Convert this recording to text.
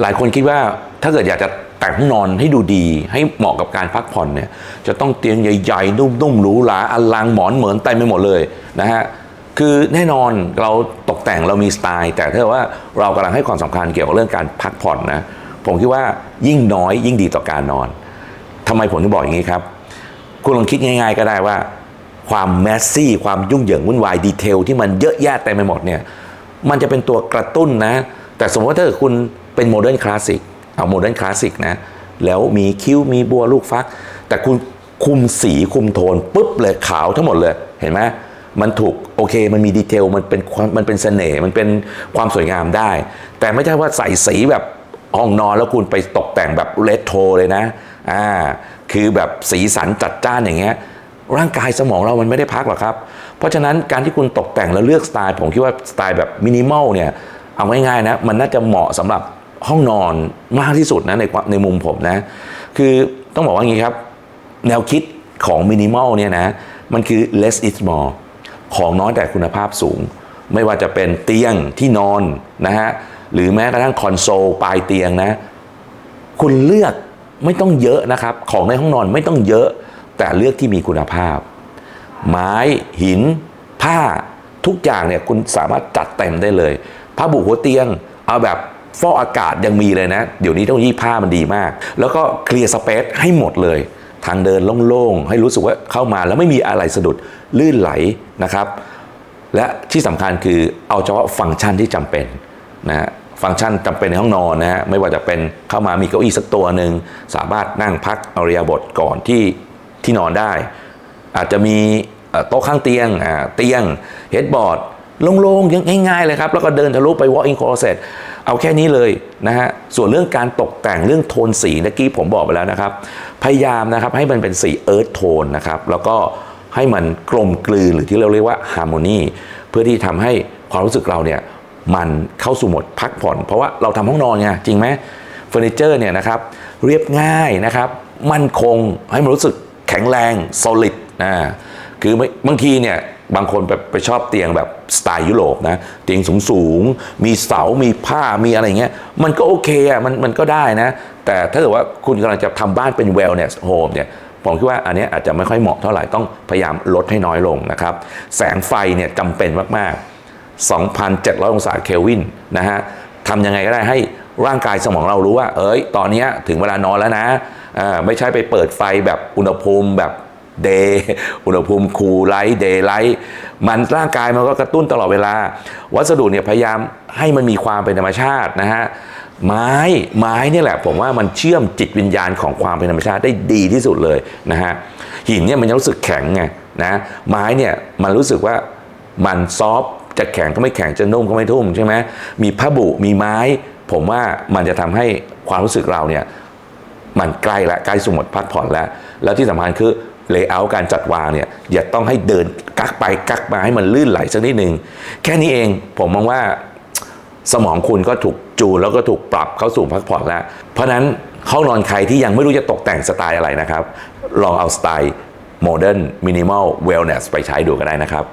หลายคนคิดว่าถ้าเกิดอยากจะแต่งห้องนอนให้ดูดี ให้เหมาะกับการพักผ่อนเนี่ยจะต้องเตียงใหญ่ๆ นุ่มๆหรูหราอลังหมอนเหมือนเต็มไปหมดเลยนะฮะคือแน่นอนเราตกแต่งเรามีสไตล์ แต่ถ้าว่าเรากำลังให้ความสำคัญเกี่ยวกับเรื่องการพักผ่อนนะผมคิดว่ายิ่งน้อยยิ่งดีต่อการนอนทำไมผมถึงบอกอย่างนี้ครับคุณลองคิดง่าย ๆ ก็ได้ว่า ความแมสซี่ความยุ่งเหยิงวุ่นวายดีเทลที่มันเยอะแยะเต็มไปหมดเนี่ยมันจะเป็นตัวกระตุ้นนะ แต่สมมติว่าถ้าคุณ เป็นโมเดิร์นคลาสสิกเอาโมเดิร์นคลาสสิกนะแล้วมีคิ้วมีบัวลูกฟัก แต่คุณคุมสีคุมโทนปุ๊บเลยขาวทั้งหมดเลยเห็นไหมมันถูกโอเคมันมีดีเทลมันเป็นมันเป็นเสน่ห์มันเป็นความสวยงามได้ แต่ไม่ใช่ว่าใส่สีแบบห้องนอนแล้วคุณไปตกแต่งแบบเลตโทเลยนะอ่าคือแบบสีสันจัดจ้านอย่างเงี้ยร่างกายสมองเรามันไม่ได้พักหรอกครับ เพราะฉะนั้นการที่คุณตกแต่งแล้วเลือกสไตล์ ผมคิดว่าสไตล์แบบมินิมอลเนี่ย เอาง่ายๆนะ มันน่าจะเหมาะสำหรับ ห้องนอนมากที่สุดนะในในมุมผมนะ คือต้องบอกว่างี้ครับ แนวคิดของมินิมอลเนี่ยนะ มันคือ less is more ของน้อยแต่คุณภาพสูง ไม่ว่าจะเป็นเตียงที่นอนนะฮะ หรือแม้กระทั่งคอนโซลปลายเตียงนะ คุณเลือกไม่ต้องเยอะนะครับ ของในห้องนอนไม่ต้องเยอะ แต่เลือกที่มีคุณภาพ ไม้หิน ผ้าทุกอย่างเนี่ยคุณสามารถจัดเต็มได้เลยผ้าบุหัวเตียง เอาแบบ ฟอกอากาศยังมีเลยนะ เดี๋ยวนี้ต้องยี่ผ้ามันดีมาก แล้วก็เคลียร์สเปซให้หมดเลย ทางเดินโล่งๆ ให้รู้สึกว่าเข้ามาแล้วไม่มีอะไรสะดุดลื่นไหลนะครับ และที่สำคัญคือเอาเฉพาะฟังก์ชันที่จำเป็นนะฮะฟังก์ชันจำเป็นในห้องนอนนะฮะไม่ว่าจะเป็นเข้ามามีเก้าอี้สักตัวหนึ่งสามารถนั่งพักอริยาบทก่อนที่ที่นอนได้ อาจจะมีโต๊ะข้างเตียงอ่าเตียงเฮดบอร์ด โล่งๆยังง่ายๆเลยครับ แล้วก็เดินทะลุไป walk-in closet เอาแค่นี้เลยนะฮะ ส่วนเรื่องการตกแต่งเรื่องโทนสีเมื่อกี้ผมบอกไปแล้วนะครับ พยายามนะครับให้มันเป็นสีเอิร์ธโทนนะครับ แล้วก็ให้มันกลมกลืนหรือที่เราเรียกว่าฮาร์โมนีเพื่อที่ทำให้ความรู้สึกเราเนี่ยมันเข้าสู่หมดพักผ่อน เพราะว่าเราทำห้องนอนไงจริงไหมเฟอร์นิเจอร์เนี่ยนะครับเรียบง่ายนะครับ มั่นคงให้มันรู้สึกแข็งแรง solid นะ คือบางทีเนี่ยบางคนแบบไปชอบเตียงแบบสไตล์ยุโรปนะเตียงสูงสูงๆมีเสา มีผ้ามีอะไรเงี้ยมันก็โอเคอะมันมันก็ได้นะ แต่ถ้าเกิดว่าคุณกำลังจะทำบ้านเป็น wellness home เนี่ยผมคิดว่าอันนี้อาจจะไม่ค่อยเหมาะเท่าไหร่ต้องพยายามลดให้น้อยลงนะครับ แสงไฟเนี่ยจำเป็นมาก ๆ 2,700 องศาเคลวินนะฮะทำยังไงก็ได้ให้ร่างกายสมองเรารู้ว่า เอ้ย ตอนนี้ถึงเวลานอนแล้วนะอ่าไม่ใช่ไปเปิดไฟแบบอุณหภูมิแบบ เดย์อุณหภูมิคูลไลท์เดย์ไลท์มันร่างกายมันก็กระตุ้นตลอดเวลา วัสดุเนี่ยพยายามให้มันมีความเป็นธรรมชาตินะฮะไม้ไม้เนี่ยแหละ ผมว่ามันเชื่อมจิตวิญญาณของความเป็นธรรมชาติได้ดีที่สุดเลยนะฮะหินเนี่ยมันจะรู้สึกแข็งไงนะไม้เนี่ยมันรู้สึกว่ามันซอฟจะแข็งก็ไม่แข็งจะนุ่มก็ไม่ทุ่มใช่ไหมมีผ้าบุมีไม้ ผมว่ามันจะทำให้ความรู้สึกเราเนี่ยมันใกล้ละใกล้สมหมดพักผ่อนแล้ว แล้วที่สำคัญคือ เลเยอร์การจัดวางเนี่ยอย่าต้องให้เดินกักไปกักมาให้มันลื่นไหลสักนิดหนึ่งแค่นี้เองผมมองว่าสมองคุณก็ถูกจูนแล้วก็ถูกปรับเข้าสู่พักผ่อนแล้ว เพราะฉะนั้นห้องนอนใครที่ยังไม่รู้จะตกแต่งสไตล์อะไรนะครับ ลองเอาสไตล์โมเดิร์นมินิมอลเวลเนสไปใช้ดูก็ได้นะครับ